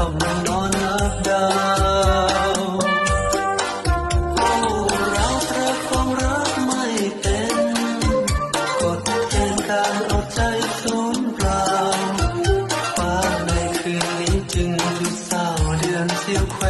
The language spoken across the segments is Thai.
coming on up down เราตรักความรักไม่เป็นกดเกณฑ์การเอาใจสูญเปล่าฟ้าในคืนนี้จึงดูเศร้าเดือนเสียวแคว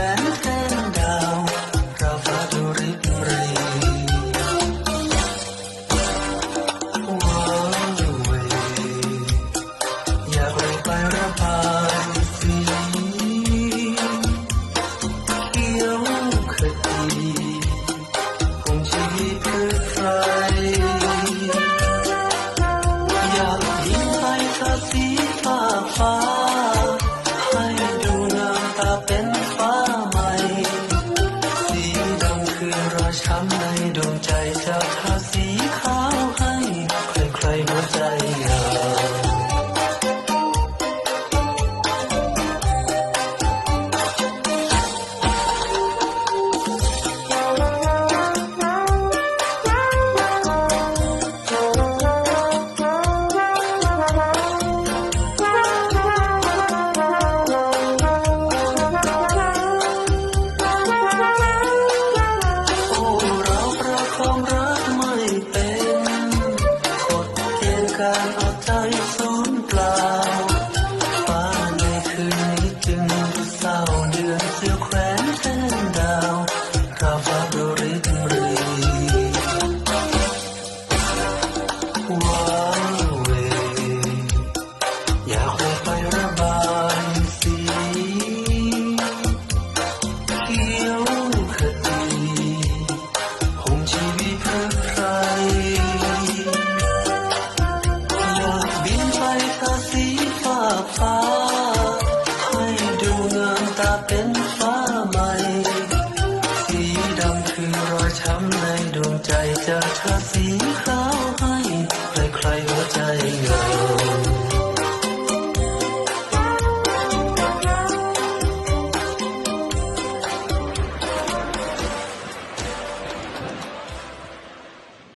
happen. ำในดวงใจเธอเธอ